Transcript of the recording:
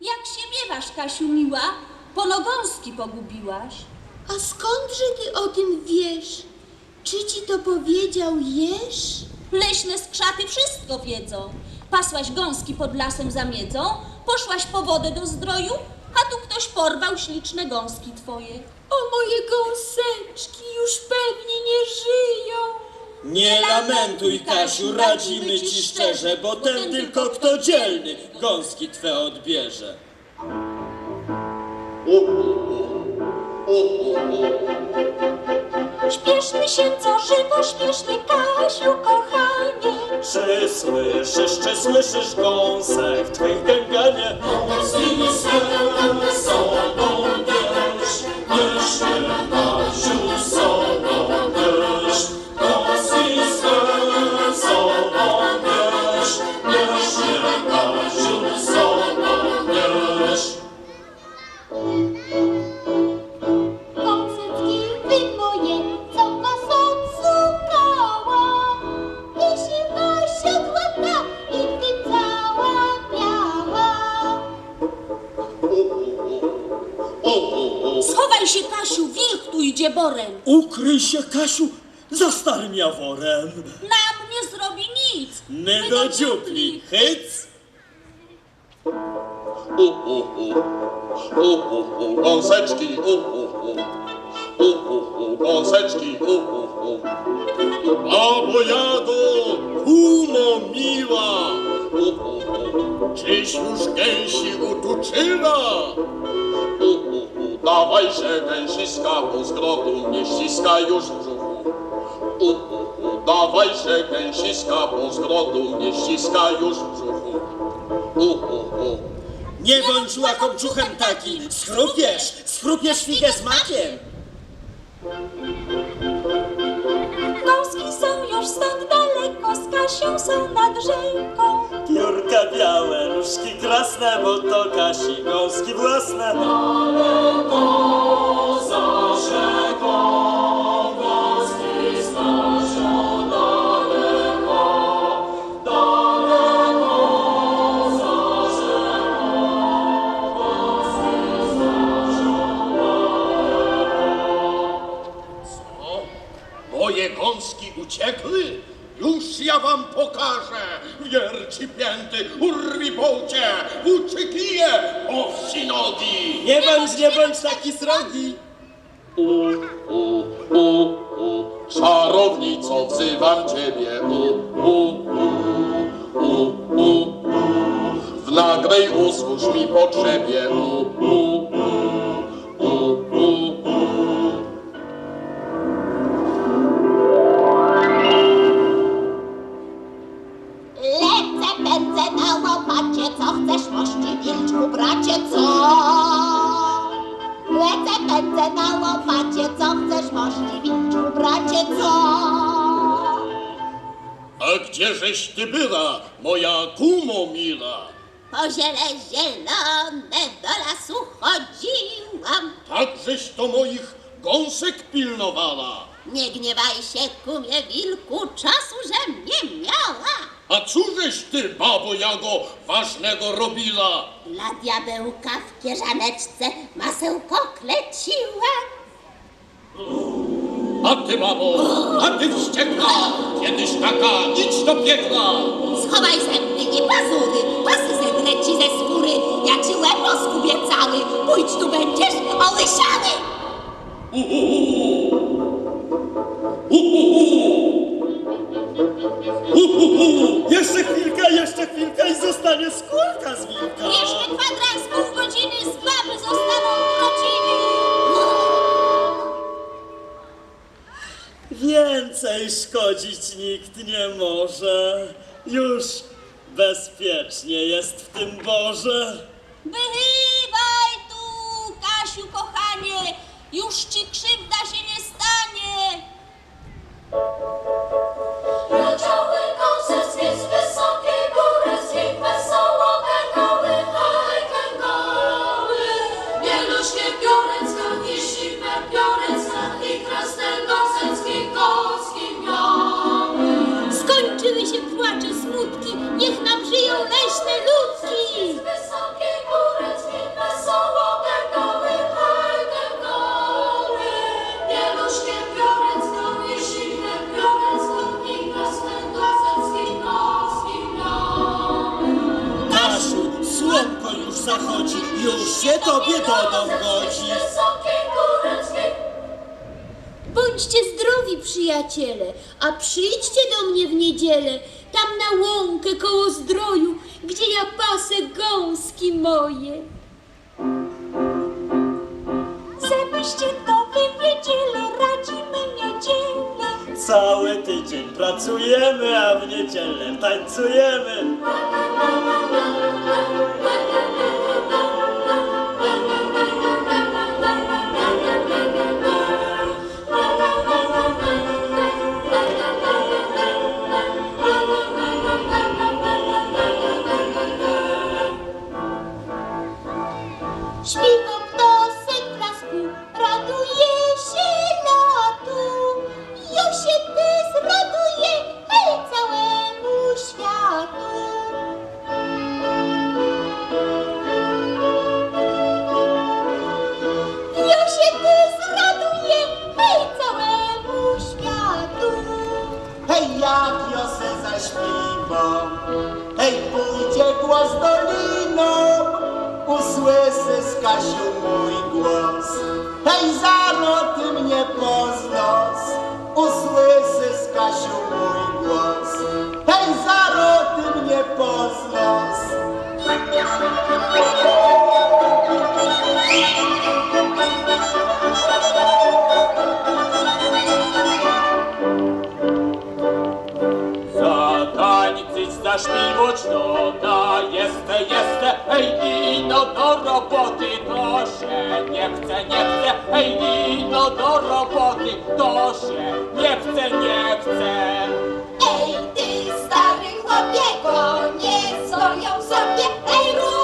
Jak się miewasz, Kasiu miła? Ponogąski pogubiłaś. A skądże ty o tym wiesz? Czy ci to powiedział Jeż? Leśne skrzaty wszystko wiedzą. Pasłaś gąski pod lasem za miedzą, poszłaś po wodę do zdroju, a tu ktoś porwał śliczne gąski twoje. O moje gąseczki już pewnie nie żyją. Nie lamentuj, Kasiu, radzimy ci szczerze, bo ten tylko kto dzielny gąski twe odbierze. Śpieszmy się co żywo, śpieszmy Kasiu kochanie. Czy słyszysz, czy słyszysz gąsek w twych gęganie? Gąseczki borem. Ukryj się, Kasiu, za starym jaworem. Nam nie zrobi nic. My do dziupli, hyc! U, u, u. U, u, u. Gąseczki, u, u, u. U, u, u. Gąseczki, u, u, u. Babo Jago, kumo miła. U, u, u. Czyś już gęsi utuczyła? U. Dawajże gęsiska, bo z grodu nie ściska już brzuchu. U, u, u. Dawajże gęsiska, bo z grodu nie ściska już w brzuchu. U, u, u. Nie bądź łakomczuchem takim, schrupiesz, schrupiesz figę z makiem. Gąski są już stąd daleko, z Kasią są nad rzeką. Piórka białe, nóżki krasne, bo to Kasi gąski własne. O, moje gąski uciekły? Już ja wam pokażę! Wierci pięty, urwi bolcie, włóczy kije, owsi nogi! Nie bądź, nie bądź taki srogi. U, u, u, u, czarownico, wzywam ciebie, u, u, u, u, u, u. W nagłej usłuż mi potrzebie, u, Gdzieżeś ty była, moja kumo mila? Po ziele zielone do lasu chodziłam. Takżeś to moich gąsek pilnowała. Nie gniewaj się, kumie wilku, czasu, że mnie miała. A cóżeś ty, babo Jago, ważnego robila? Dla diabełka w kieżaneczce masełko kleciła. A ty, babo, a ty wściekła, kiedyś taka, idź do piekla. Schowaj zęby i pazury, pasy zedrę ci ze skóry. Ja ci łeb rozkubię cały, pójdź tu będziesz ołysiany. Uhuhu, jeszcze chwilka, jeszcze chwilka i zostanie skórka z wilka. Jeszcze szkodzić nikt nie może. Już bezpiecznie jest w tym Boże. Wychywaj tu, Kasiu kochanie, już ci krzywda się nie stanie. Się tobie godzi. Wysokiej góreczki. Bądźcie zdrowi, przyjaciele, a przyjdźcie do mnie w niedzielę, tam na łąkę koło zdroju, gdzie ja pasę gąski moje. Żebyście to wy wiedzieli, radzimy niedzielę. Cały tydzień pracujemy, a w niedzielę tańcujemy. Hej, pójdzie głos doliną, usłyszy z Kasiu mój głos. Hej, zaro ty mnie poznasz, usłyszy z Kasiu mój głos. Zatańczyć, zaśpiwać, no da, jestem, jestem, hej, ino do roboty, to się nie chce, nie chce, hej, ino do roboty, to się nie chce, nie chce. Ej, ty stary chłopie, konie stoją sobie, ej, ruszają